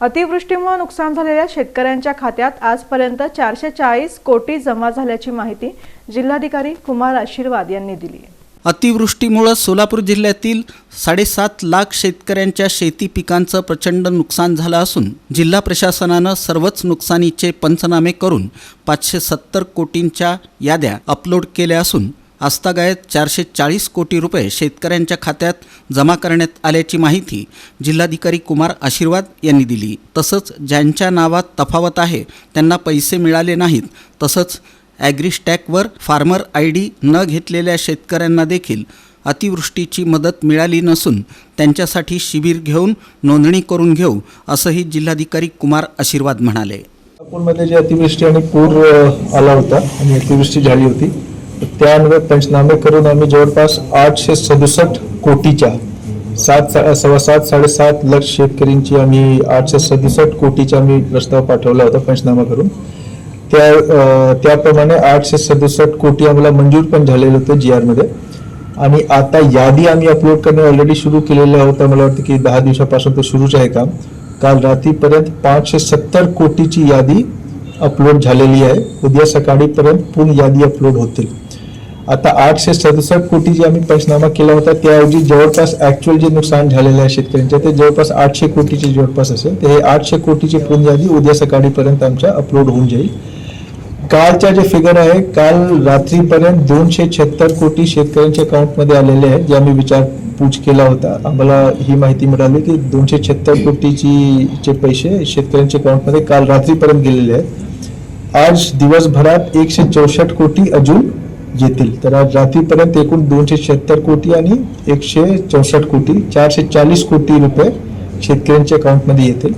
अतिवृष्टीमुळे नुकसान झालेल्या शेतकऱ्यांच्या खात्यात आजपर्यंत चारशे चाळीस कोटी जमा झाल्याची माहिती जिल्हाधिकारी कुमार आशीर्वाद यांनी दिली अतिवृष्टीमुळं सोलापूर जिल्ह्यातील साडेसात लाख शेतकऱ्यांच्या शेती पिकांचं प्रचंड नुकसान झालं असून जिल्हा प्रशासनानं सर्वच नुकसानीचे पंचनामे करून पाचशे सत्तर कोटींच्या याद्या अपलोड केल्या असून आस्थागायत चारशे चाळीस कोटी रुपये शेतकऱ्यांच्या खात्यात जमा करण्यात आल्याची माहिती जिल्हाधिकारी कुमार आशीर्वाद यांनी दिली. तसंच ज्यांच्या नावात तफावत आहे त्यांना पैसे मिळाले नाहीत. तसंच ॲग्रीस्टॅकवर फार्मर आय डी न घेतलेल्या शेतकऱ्यांना देखील अतिवृष्टीची मदत मिळाली नसून त्यांच्यासाठी शिबिर घेऊन नोंदणी करून घेऊ असंही जिल्हाधिकारी कुमार आशीर्वाद म्हणाले. नागपूरमध्ये जे अतिवृष्टी आणि पूर आला होता आणि अतिवृष्टी झाली होती त्यान्वये पंचनामे करून आम्ही जवळपास आठशे सदुसष्ट कोटीच्या सात सा- सव्वा सात साडेसात लक्ष शेतकऱ्यांची आम्ही आठशे सदुसष्ट कोटीच्या आम्ही प्रस्ताव पाठवला होता पंचनामा करून. त्या त्याप्रमाणे आठशे सदुसष्ट कोटी आम्हाला मंजूर पण झालेलं होतं जी आरमध्ये आणि आता यादी आम्ही अपलोड करणे ऑलरेडी सुरू केलेलं होतं. मला वाटतं की दहा दिवसापासून तर सुरूच आहे काम. काल रात्रीपर्यंत पाचशे सत्तर कोटीची यादी अपलोड झालेली आहे. उद्या सकाळीपर्यंत पूर्ण यादी अपलोड होतील. आता आठशे सदुसष्ट कोटी जे आम्ही पंचनामा केला होता त्याऐवजी जवळपास ॲक्च्युअल जे नुकसान झालेलं आहे शेतकऱ्यांच्या ते जवळपास आठशे कोटीचे जवळपास असेल. तर हे आठशे कोटीची पूर्ण यादी उद्या सकाळीपर्यंत आमच्या अपलोड होऊन जाईल. कालच्या जे फिगर आहे काल रात्रीपर्यंत दोनशे छत्तर कोटी शेतकऱ्यांच्या अकाउंटमध्ये आलेले आहेत जे आम्ही विचारपूस केला होता. आम्हाला ही माहिती मिळाली की दोनशे छत्तर कोटीची चे पैसे शेतकऱ्यांच्या अकाउंटमध्ये काल रात्रीपर्यंत गेलेले आहेत. आज दिवसभरात एकशे चौसष्ट कोटी अजून येतील. तर आज रात्रीपर्यंत एकूण दोनशे शहात्तर कोटी आणि एकशे चौसष्ट कोटी चारशे चाळीस कोटी रुपये शेतकऱ्यांच्या अकाउंटमध्ये येतील.